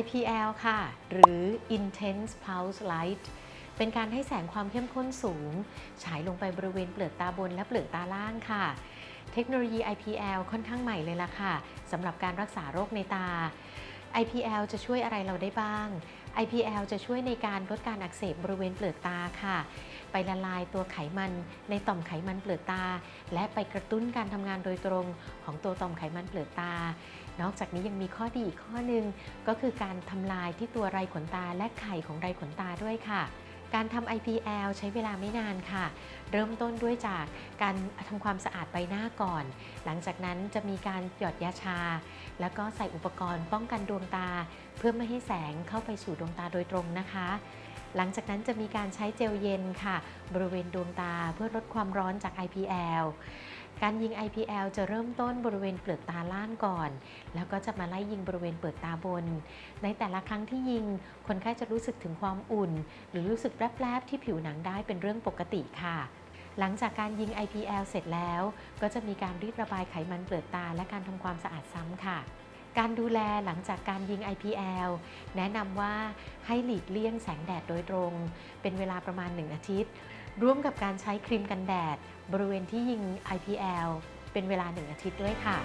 IPL ค่ะ หรือ Intense Pulse Light เป็นการให้แสงความเข้มข้นสูง ฉายลงไปบริเวณเปลือกตาบนและเปลือกตาล่างค่ะ เทคโนโลยี IPL ค่อนข้างใหม่เลยล่ะค่ะสำหรับการรักษาโรคในตา IPL จะช่วยอะไรเราได้บ้าง IPL จะช่วยในการลดการอักเสบบริเวณเปลือกตาค่ะ ไปละลายตัวไขมันในต่อมไขมันเปลือกตา และไปกระตุ้นการทำงานโดยตรงของตัวต่อมไขมันเปลือกตา นอกจากนี้ยังมีข้อดีอีกข้อหนึ่งก็คือการทำลายที่ตัวไรขนตาและไข่ของไรขนตาด้วยค่ะ การทำ IPL ใช้เวลาไม่นานค่ะ เริ่มต้นด้วยจากการทำความสะอาดใบหน้าก่อน หลังจากนั้นจะมีการหยอดยาชา แล้วก็ใส่อุปกรณ์ป้องกันดวงตา เพื่อไม่ให้แสงเข้าไปสู่ดวงตาโดยตรงนะคะ หลังจากนั้นจะมีการใช้เจลเย็นค่ะ บริเวณดวงตาเพื่อลดความร้อนจาก IPL การยิง IPL จะเริ่มต้นบริเวณเปลือกตาล่างก่อน แล้วก็จะมาไล่ยิงบริเวณเปลือกตาบน ในแต่ละครั้งที่ยิง คนไข้จะรู้สึกถึงความอุ่น หรือรู้สึกแรบๆที่ผิวหนังได้เป็นเรื่องปกติค่ะ หลังจากการยิง IPL เสร็จแล้ว ก็จะมีการรีดระบายไขมันเปลือกตาและการทำความสะอาดซ้ำค่ะ การดูแลหลังจากการยิง IPL แนะนำว่าให้หลีกเลี่ยงแสงแดดโดยตรง เป็นเวลาประมาณ 1 อาทิตย์ ร่วมกับการใช้ครีมกันแดด บริเวณที่ยิง IPL เป็นเวลา 1 อาทิตย์ด้วยค่ะ